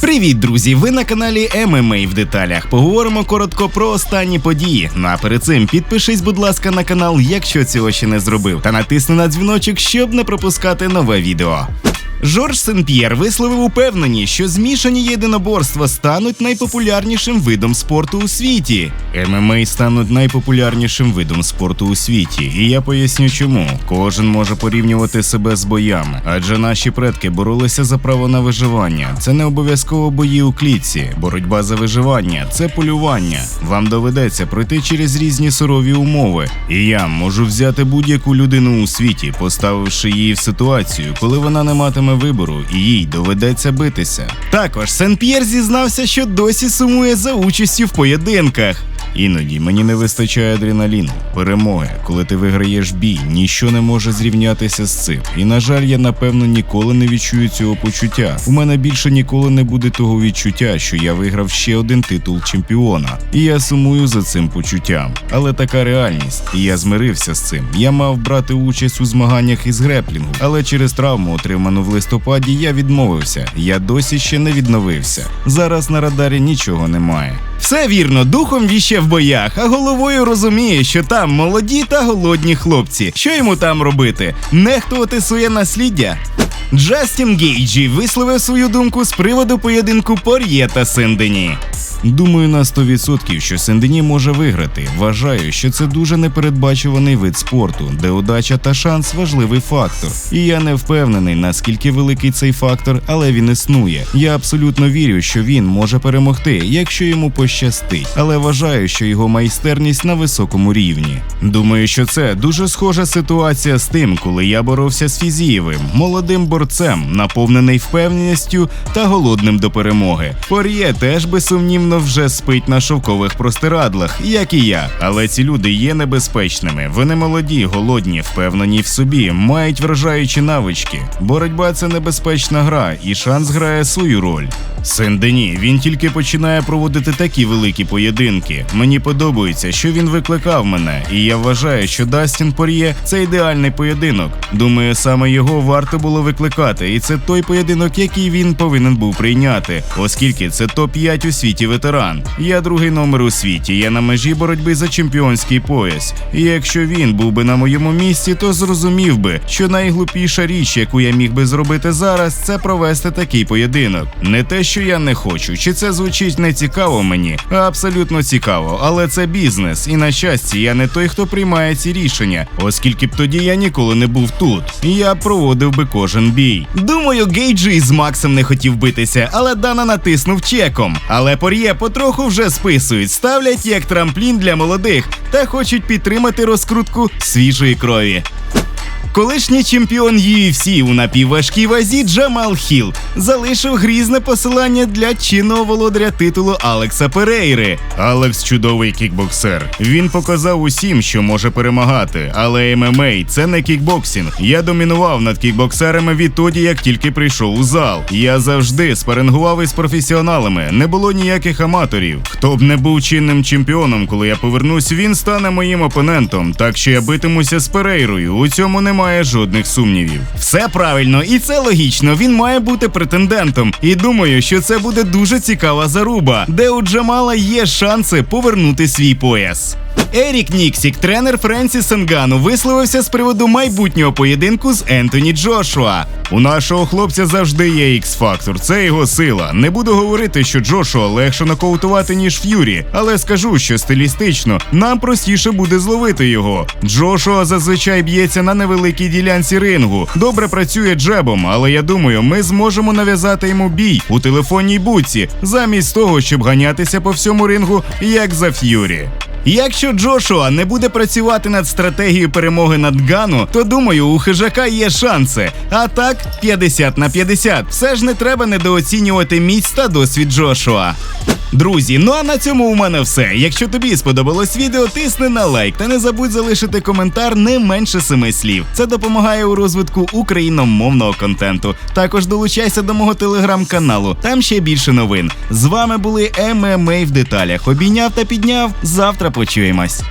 Привіт, друзі! Ви на каналі ММА в деталях. Поговоримо коротко про останні події. Ну а перед цим підпишись, будь ласка, на канал, якщо цього ще не зробив, та натисни на дзвіночок, щоб не пропускати нове відео. Жорж Сен-П'єр висловив упевненість, що змішані єдиноборства стануть найпопулярнішим видом спорту у світі. ММА стануть найпопулярнішим видом спорту у світі, і я поясню чому. Кожен може порівнювати себе з боями, адже наші предки боролися за право на виживання. Це не обов'язково бої у клітці. Боротьба за виживання це полювання. Вам доведеться пройти через різні сурові умови. І я можу взяти будь-яку людину у світі, поставивши її в ситуацію, коли вона не матиме вибору і їй доведеться битися. Також Сен-П'єр зізнався, що досі сумує за участю в поєдинках. Іноді мені не вистачає адреналіну, перемоги. Коли ти виграєш бій, ніщо не може зрівнятися з цим. І на жаль, я напевно ніколи не відчую цього почуття. У мене більше ніколи не буде того відчуття, що я виграв ще один титул чемпіона. І я сумую за цим почуттям. Але така реальність, і я змирився з цим. Я мав брати участь у змаганнях із греплінгу, але через травму, отриману в листопаді, я відмовився. Я досі ще не відновився. Зараз на радарі нічого немає. Все вірно, духом віще в боях, а головою розуміє, що там молоді та голодні хлопці. Що йому там робити? Нехтувати своє насліддя? Джастін Гейджі висловив свою думку з приводу поєдинку Пор'є та Сендені. Думаю на 100%, що Сендені може виграти. Вважаю, що це дуже непередбачуваний вид спорту, де удача та шанс важливий фактор. І я не впевнений, наскільки великий цей фактор, але він існує. Я абсолютно вірю, що він може перемогти, якщо йому пощастить, але вважаю, що його майстерність на високому рівні. Думаю, що це дуже схожа ситуація з тим, коли я боровся з Фізієвим, молодим борцем, наповнений впевненістю та голодним до перемоги. Пор'є теж безсумнівно вже спить на шовкових простирадлах, як і я. Але ці люди є небезпечними. Вони молоді, голодні, впевнені в собі, мають вражаючі навички. Боротьба це небезпечна гра, і шанс грає свою роль. Син Дені, він тільки починає проводити такі великі поєдинки. Мені подобається, що він викликав мене, і я вважаю, що Дастін Пор'є це ідеальний поєдинок. Думаю, саме його варто було викликати, і це той поєдинок, який він повинен був прийняти, оскільки це топ-5 у світі ветеран. Я другий номер у світі. Я на межі боротьби за чемпіонський пояс. І якщо він був би на моєму місці, то зрозумів би, що найглупіша річ, яку я міг би зробити зараз, це провести такий поєдинок. Не те, що я не хочу, чи це звучить не цікаво мені, а абсолютно цікаво, але це бізнес, і на щастя, я не той, хто приймає ці рішення, оскільки б тоді я ніколи не був тут. Я проводив би кожен бій. Думаю, Гейджі із Максом не хотів битися, але Дана натиснув чеком. Але Пор'є потроху вже списують, ставлять як трамплін для молодих та хочуть підтримати розкрутку свіжої крові. Колишній чемпіон UFC у напівважкій вазі Джамал Хіл залишив грізне посилання для чинного володаря титулу Алекса Перейри. Алекс чудовий кікбоксер. Він показав усім, що може перемагати, але ММА – це не кікбоксинг. Я домінував над кікбоксерами відтоді, як тільки прийшов у зал. Я завжди спарингував із професіоналами. Не було ніяких аматорів. Хто б не був чинним чемпіоном, коли я повернусь, він стане моїм опонентом. Так що я битимуся з Перейрою. У цьому немає жодних сумнівів. Все правильно, і це логічно. Він має бути претендентом. І думаю, що це буде дуже цікава заруба, де у Джамала є шанси повернути свій пояс. Ерік Ніксік, тренер Френсіс Енгану, висловився з приводу майбутнього поєдинку з Ентоні Джошуа. У нашого хлопця завжди є ікс-фактор, це його сила. Не буду говорити, що Джошуа легше нокаутувати, ніж Ф'юрі, але скажу, що стилістично нам простіше буде зловити його. Джошуа зазвичай б'ється на невеликій ділянці рингу. Добре працює джебом, але я думаю, ми зможемо нав'язати йому бій у телефонній буці, замість того, щоб ганятися по всьому рингу, як за Ф'юрі. Якщо Джошуа не буде працювати над стратегією перемоги над Гану, то думаю, у хижака є шанси. А так, 50 на 50. Все ж не треба недооцінювати міць та досвід Джошуа. Друзі, ну а на цьому у мене все. Якщо тобі сподобалось відео, тисни на лайк та не забудь залишити коментар не менше семи слів. Це допомагає у розвитку україномовного контенту. Також долучайся до мого телеграм-каналу, там ще більше новин. З вами були ММА в деталях. Обійняв та підняв. Завтра почуємось.